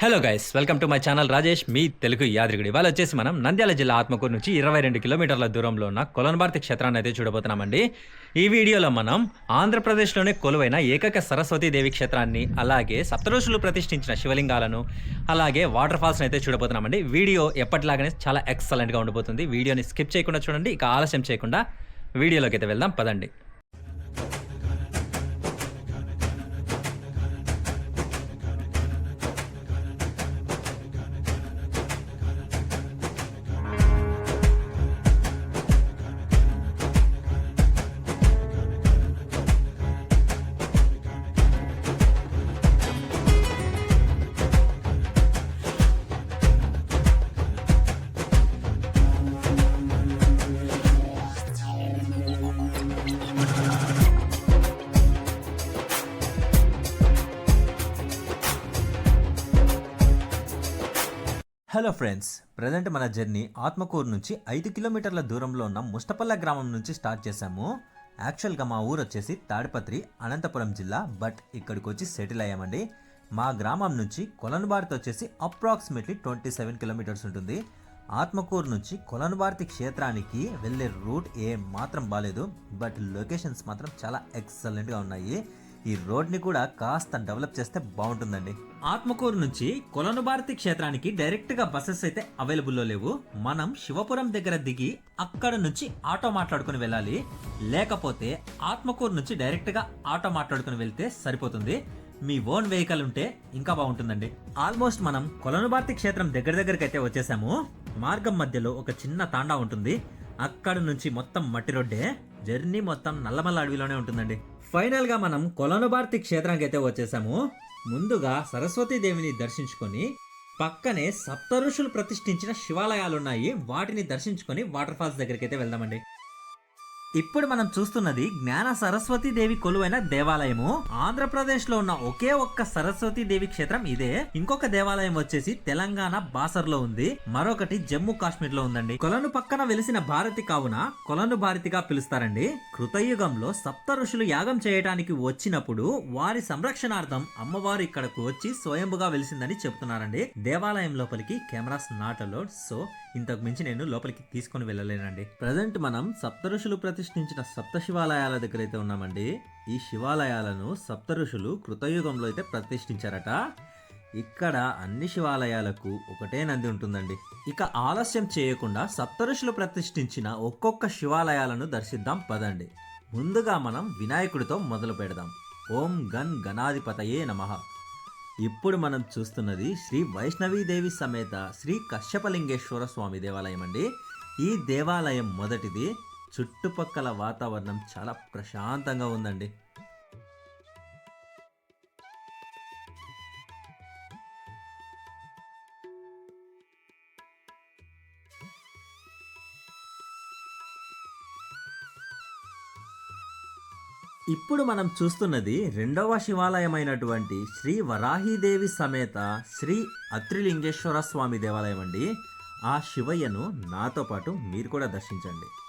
Hello guys welcome to my channel Rajesh మీ తెలుగు యాదగిరి. ఇవాళ వచ్చేసి మనం నంద్యాల జిల్లా ఆత్మకూరు నుంచి ఇరవై రెండు కిలోమీటర్ల దూరంలో ఉన్న కొలన్బార్తి క్షేత్రాన్ని అయితే చూడబోతున్నామండి. ఈ వీడియోలో మనం ఆంధ్రప్రదేశ్లోనే కొలువైన ఏకైక సరస్వతీదేవి క్షేత్రాన్ని అలాగే సప్తఋషులు ప్రతిష్ఠించిన శివలింగాలను అలాగే వాటర్ ఫాల్స్ని అయితే చూడబోతున్నామండి. వీడియో ఎప్పటిలాగానే చాలా ఎక్సలెంట్గా ఉండబోతుంది వీడియోని స్కిప్ చేయకుండా చూడండి. ఇక ఆలస్యం చేయకుండా వీడియోలోకి అయితే వెళ్దాం. పదండి. హలో ఫ్రెండ్స్ ప్రజెంట్ మన జర్నీ ఆత్మకూరు నుంచి ఐదు కిలోమీటర్ల దూరంలో ఉన్న ముష్టపల్ల గ్రామం నుంచి స్టార్ట్ చేశాము. యాక్చువల్గా మా ఊరు వచ్చేసి తాడిపత్రి అనంతపురం జిల్లా బట్ ఇక్కడికి వచ్చి సెటిల్ అయ్యామండి. మా గ్రామం నుంచి కొలనుబార్తి వచ్చేసి అప్రాక్సిమేట్లీ ట్వంటీ సెవెన్ కిలోమీటర్స్ ఉంటుంది. ఆత్మకూరు నుంచి కొలనుబార్తి క్షేత్రానికి వెళ్ళే రూట్ ఏ మాత్రం బాగాలేదు బట్ లొకేషన్స్ మాత్రం చాలా ఎక్సలెంట్గా ఉన్నాయి. ఈ రోడ్ని కూడా కాస్త డెవలప్ చేస్తే బాగుంటుందండి. ఆత్మకూరు నుంచి కొలనుభారతి క్షేత్రానికి డైరెక్ట్గా బస్సెస్ అయితే అవైలబుల్లో లేవు. మనం శివపురం దగ్గర దిగి అక్కడ నుంచి ఆటో మాట్లాడుకుని వెళ్ళాలి. లేకపోతే ఆత్మకూరు నుంచి డైరెక్ట్గా ఆటో మాట్లాడుకుని వెళ్తే సరిపోతుంది. మీ ఓన్ వెహికల్ ఉంటే ఇంకా బాగుంటుందండి. ఆల్మోస్ట్ మనం కొలనుభారతి క్షేత్రం దగ్గర దగ్గరకైతే అయితే వచ్చేసాము. మార్గం మధ్యలో ఒక చిన్న తాండా ఉంటుంది. అక్కడ నుంచి మొత్తం మట్టి రోడ్డే. జర్నీ మొత్తం నల్లమల్ల అడవిలోనే ఉంటుందండి. ఫైనల్గా మనం కొలనుభారతి క్షేత్రానికి అయితే వచ్చేసాము. ముందుగా సరస్వతీదేవిని దర్శించుకొని పక్కనే సప్త ఋషులు ప్రతిష్ఠించిన శివాలయాలు ఉన్నాయి వాటిని దర్శించుకొని వాటర్ ఫాల్స్ దగ్గరికి అయితే వెళ్దామండి. ఇప్పుడు మనం చూస్తున్నది జ్ఞాన సరస్వతి దేవి కొలువైన దేవాలయము. ఆంధ్రప్రదేశ్లో ఉన్న ఒకే ఒక్క సరస్వతి దేవి క్షేత్రం ఇదే. ఇంకొక దేవాలయం వచ్చేసి తెలంగాణ బాసర్లో ఉంది. మరొకటి జమ్మూ కాశ్మీర్లో ఉందండి. కొలను పక్కన వెలిసిన భారతి కావున కొలను భారతిగా పిలుస్తారండి. కృతయుగంలో సప్త ఋషులు యాగం చేయడానికి వచ్చినప్పుడు వారి సంరక్షణార్థం అమ్మవారు ఇక్కడకు వచ్చి స్వయంభుగా వెలిసిందని చెప్తున్నారండి. దేవాలయం లోపలికి కెమెరాస్ నాట్ అలౌడ్. సో ఇంతకు మించి నేను లోపలికి తీసుకొని వెళ్ళలేనండి. ప్రజెంట్ మనం సప్త ఋషులు ప్రతి ప్రతిష్ఠించిన సప్త శివాలయాల దగ్గర అయితే ఉన్నామండి. ఈ శివాలయాలను సప్త ఋషులు కృతయుగంలో అయితే ప్రతిష్ఠించారట. ఇక్కడ అన్ని శివాలయాలకు ఒకటే నంది ఉంటుందండి. ఇక ఆలస్యం చేయకుండా సప్త ఋషులు ప్రతిష్ఠించిన ఒక్కొక్క శివాలయాలను దర్శిద్దాం పదండి. ముందుగా మనం వినాయకుడితో మొదలు పెడదాం. ఓం గన్ గణాధిపతయే నమ. ఇప్పుడు మనం చూస్తున్నది శ్రీ వైష్ణవీదేవి సమేత శ్రీ కశ్యపలింగేశ్వర స్వామి దేవాలయం అండి ఈ దేవాలయం మొదటిది. చుట్టుపక్కల వాతావరణం చాలా ప్రశాంతంగా ఉందండి. ఇప్పుడు మనం చూస్తున్నది రెండవ శివాలయమైనటువంటి శ్రీ వరాహీదేవి సమేత శ్రీ అత్రిలింగేశ్వర స్వామి దేవాలయం అండి. ఆ శివయ్యను నాతో పాటు మీరు కూడా దర్శించండి.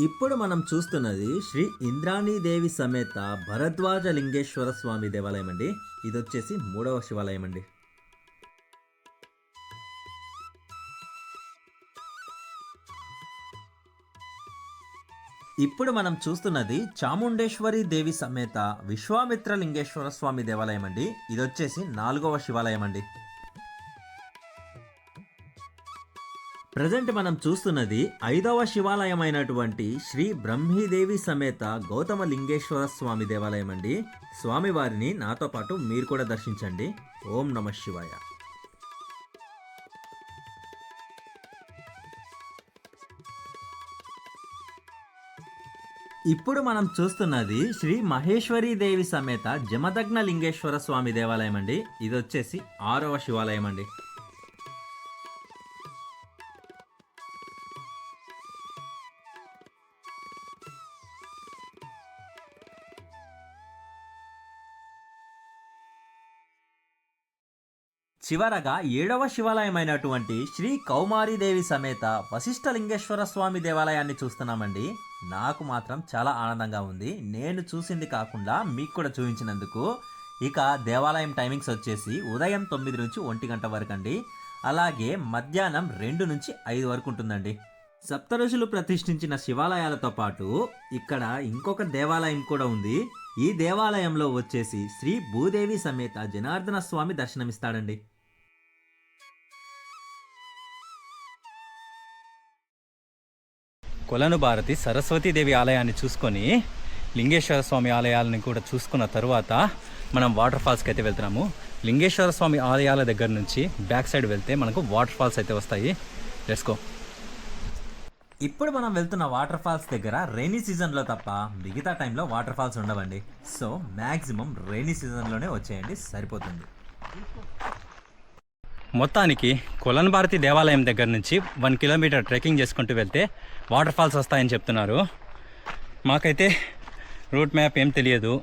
ఇప్పుడు మనం చూస్తున్నది శ్రీ ఇంద్రాణీదేవి సమేత భరద్వాజ లింగేశ్వర స్వామి దేవాలయం అండి. ఇది వచ్చేసి మూడవ శివాలయం అండి. ఇప్పుడు మనం చూస్తున్నది చాముండేశ్వరి దేవి సమేత విశ్వామిత్ర లింగేశ్వర స్వామి దేవాలయం అండి. ఇది వచ్చేసి నాలుగవ శివాలయం అండి. ప్రజెంట్ మనం చూస్తున్నది ఐదవ శివాలయం అయినటువంటి శ్రీ బ్రహ్మీదేవి సమేత గౌతమ లింగేశ్వర స్వామి దేవాలయం అండి. స్వామివారిని నాతో పాటు మీరు కూడా దర్శించండి. ఓం నమ శివాయ. ఇప్పుడు మనం చూస్తున్నది శ్రీ మహేశ్వరి దేవి సమేత జమదగ్న లింగేశ్వర స్వామి దేవాలయం అండి. ఇది వచ్చేసి ఆరవ శివాలయం అండి. చివరగా ఏడవ శివాలయమైనటువంటి శ్రీ కౌమారీదేవి సమేత వశిష్ఠలింగేశ్వర స్వామి దేవాలయాన్ని చూస్తున్నామండి. నాకు మాత్రం చాలా ఆనందంగా ఉంది. నేను చూసింది కాకుండా మీకు కూడా చూపించినందుకు. ఇక దేవాలయం టైమింగ్స్ వచ్చేసి ఉదయం తొమ్మిది నుంచి ఒంటి గంట వరకు అండి అలాగే మధ్యాహ్నం రెండు నుంచి ఐదు వరకు ఉంటుందండి. సప్తఋషులు ప్రతిష్ఠించిన శివాలయాలతో పాటు ఇక్కడ ఇంకొక దేవాలయం కూడా ఉంది. ఈ దేవాలయంలో వచ్చేసి శ్రీ భూదేవి సమేత జనార్దన స్వామి దర్శనమిస్తాడండి. కొలను భారతి సరస్వతీదేవి ఆలయాన్ని చూసుకొని లింగేశ్వర స్వామి ఆలయాలను కూడా చూసుకున్న తర్వాత మనం వాటర్ ఫాల్స్కి అయితే వెళ్తున్నాము. లింగేశ్వర స్వామి ఆలయాల దగ్గర నుంచి బ్యాక్ సైడ్ వెళ్తే మనకు వాటర్ ఫాల్స్ అయితే వస్తాయి. లెట్స్ గో ఇప్పుడు మనం వెళ్తున్న వాటర్ ఫాల్స్ దగ్గర రైనీ సీజన్లో తప్ప మిగతా టైంలో వాటర్ ఫాల్స్ ఉండవండి. సో మ్యాక్సిమం రైనీ సీజన్లోనే వచ్చేయండి. సరిపోతుంది. మొత్తానికి కులన్ భారతి దేవాలయం దగ్గర నుంచి వన్ కిలోమీటర్ ట్రెక్కింగ్ చేసుకుంటూ వెళ్తే వాటర్ ఫాల్స్ వస్తాయని చెప్తున్నారు. మాకైతే రూట్ మ్యాప్ ఏం తెలియదు.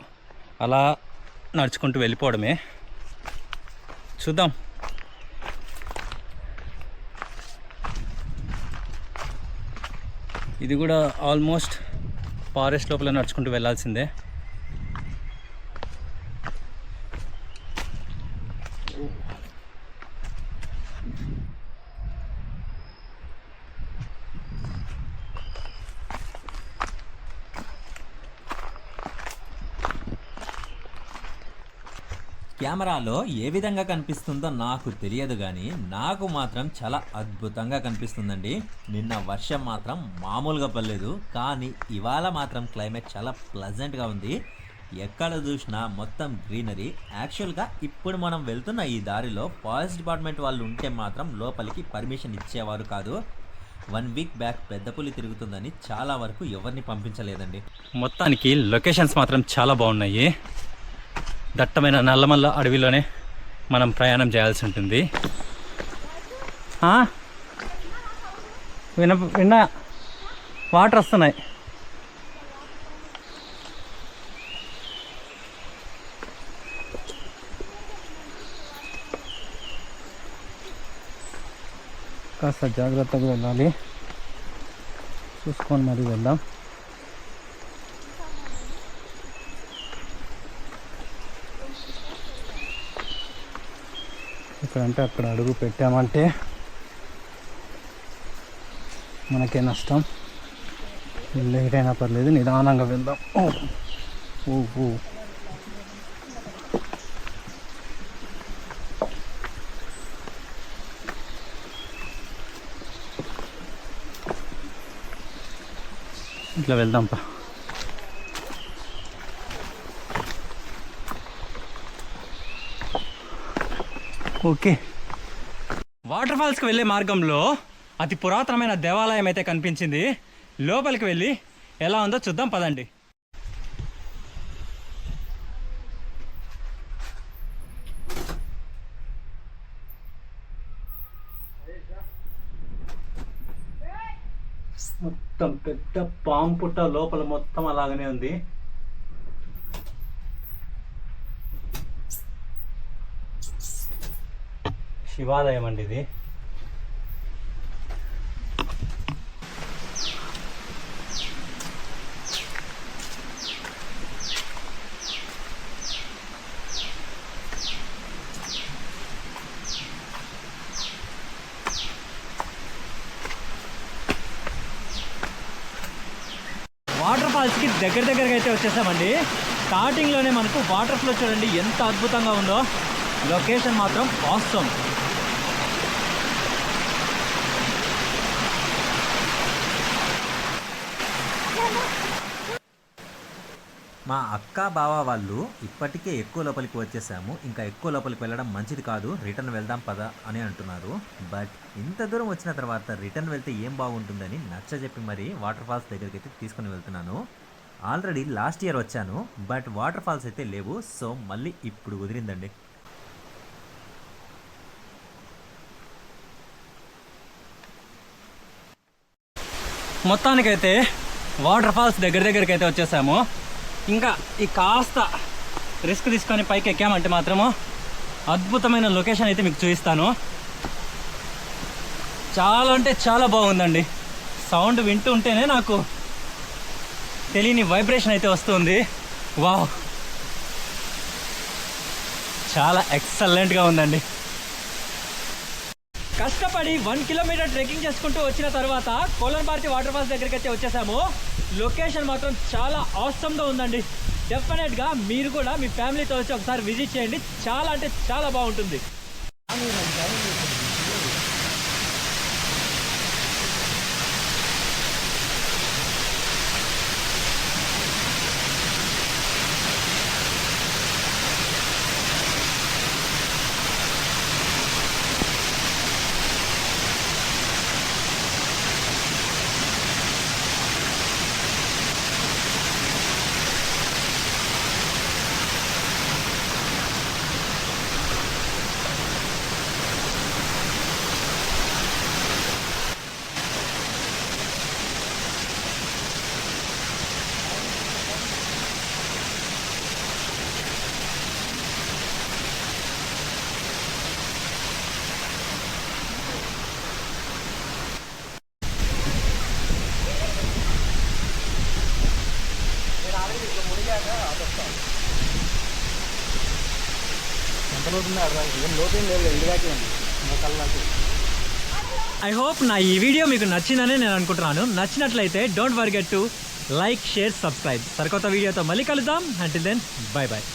అలా నడుచుకుంటూ వెళ్ళిపోవడమే. చూద్దాం. ఇది కూడా ఆల్మోస్ట్ ఫారెస్ట్ లోపల నడుచుకుంటూ వెళ్ళాల్సిందే. కెమెరాలో ఏ విధంగా కనిపిస్తుందో నాకు తెలియదు కానీ నాకు మాత్రం చాలా అద్భుతంగా కనిపిస్తుందండి. నిన్న వర్షం మాత్రం మామూలుగా పడలేదు కానీ ఇవాళ మాత్రం క్లైమేట్ చాలా ప్లజెంట్గా ఉంది. ఎక్కడ చూసినా మొత్తం గ్రీనరీ. యాక్చువల్గా ఇప్పుడు మనం వెళ్తున్న ఈ దారిలో ఫారెస్ట్ డిపార్ట్మెంట్ వాళ్ళు ఉంటే మాత్రం లోపలికి పర్మిషన్ ఇచ్చేవారు కాదు. వన్ వీక్ బ్యాక్ పెద్ద పులి తిరుగుతుందని చాలా వరకు ఎవరిని పంపించలేదండి. మొత్తానికి లొకేషన్స్ మాత్రం చాలా బాగున్నాయి. దట్టమైన నల్లమల్ల అడవిలోనే మనం ప్రయాణం చేయాల్సి ఉంటుంది. విన విన్న. వాటర్ వస్తున్నాయి. కాస్త జాగ్రత్తగా వెళ్ళాలి చూసుకొని మరీ వెళ్దాం. ఎక్కడంటే అక్కడ అడుగు పెట్టామంటే మనకే నష్టం. లేట్ అయినా పర్లేదు నిదానంగా వెళ్దాం. ఓ ఓ ఇట్లా వెళ్దాం ఓకే. వాటర్ ఫాల్స్కి వెళ్ళే మార్గంలో అతి పురాతనమైన దేవాలయం అయితే కనిపించింది. లోపలికి వెళ్ళి ఎలా ఉందో చూద్దాం పదండి. మొత్తం పెద్ద పాము పుట్ట లోపల మొత్తం అలాగనే ఉంది. శివాలయం అండి ఇది. వాటర్ ఫాల్స్కి దగ్గర దగ్గరగా అయితే వచ్చేసామండి. స్టార్టింగ్లోనే మనకు వాటర్ ఫ్లో చూడండి ఎంత అద్భుతంగా ఉందో. లొకేషన్ మాత్రం వాస్తవం మా అక్క బావ వాళ్ళు ఇప్పటికే ఎక్కువ లోపలికి వచ్చేసాము. ఇంకా ఎక్కువ లోపలికి వెళ్ళడం మంచిది కాదు. రిటర్న్ వెళ్దాం పద అని అంటున్నారు. బట్ ఇంత దూరం వచ్చిన తర్వాత రిటర్న్ వెళ్తే ఏం బాగుంటుందని నచ్చ చెప్పి మరి వాటర్ ఫాల్స్ దగ్గరికి అయితే తీసుకుని వెళ్తున్నాను. ఆల్రెడీ లాస్ట్ ఇయర్ వచ్చాను. బట్ వాటర్ ఫాల్స్ అయితే లేవు. సో మళ్ళీ ఇప్పుడు కుదిరిందండి. మొత్తానికైతే వాటర్ ఫాల్స్ దగ్గర దగ్గరికి అయితే వచ్చేసాము. ఇంకా ఈ కాస్త రిస్క్ తీసుకొని పైకి ఎక్కామంటే మాత్రము అద్భుతమైన లొకేషన్ అయితే మీకు చూపిస్తాను. చాలా అంటే చాలా బాగుందండి. సౌండ్ వింటూ ఉంటేనే నాకు తెలియని వైబ్రేషన్ అయితే వస్తుంది. వావ్! చాలా ఎక్సలెంట్గా ఉందండి. కష్టపడి వన్ కిలోమీటర్ ట్రెక్కింగ్ చేసుకుంటూ వచ్చిన తర్వాత కోలన్ భారతి వాటర్ ఫాల్స్ దగ్గరికి అయితే వచ్చేసాము. లొకేషన్ మాత్రం చాలా అవసరంగా ఉందండి. డెఫినెట్గా మీరు కూడా మీ ఫ్యామిలీతో వచ్చి ఒకసారి విజిట్ చేయండి. చాలా అంటే చాలా బాగుంటుంది. ఐ హోప్ నా ఈ వీడియో మీకు నచ్చిందని నేను అనుకుంటున్నాను. నచ్చినట్లయితే don't forget to like share subscribe సరికొత్త వీడియోతో మళ్ళీ కలుద్దాం. Until then bye bye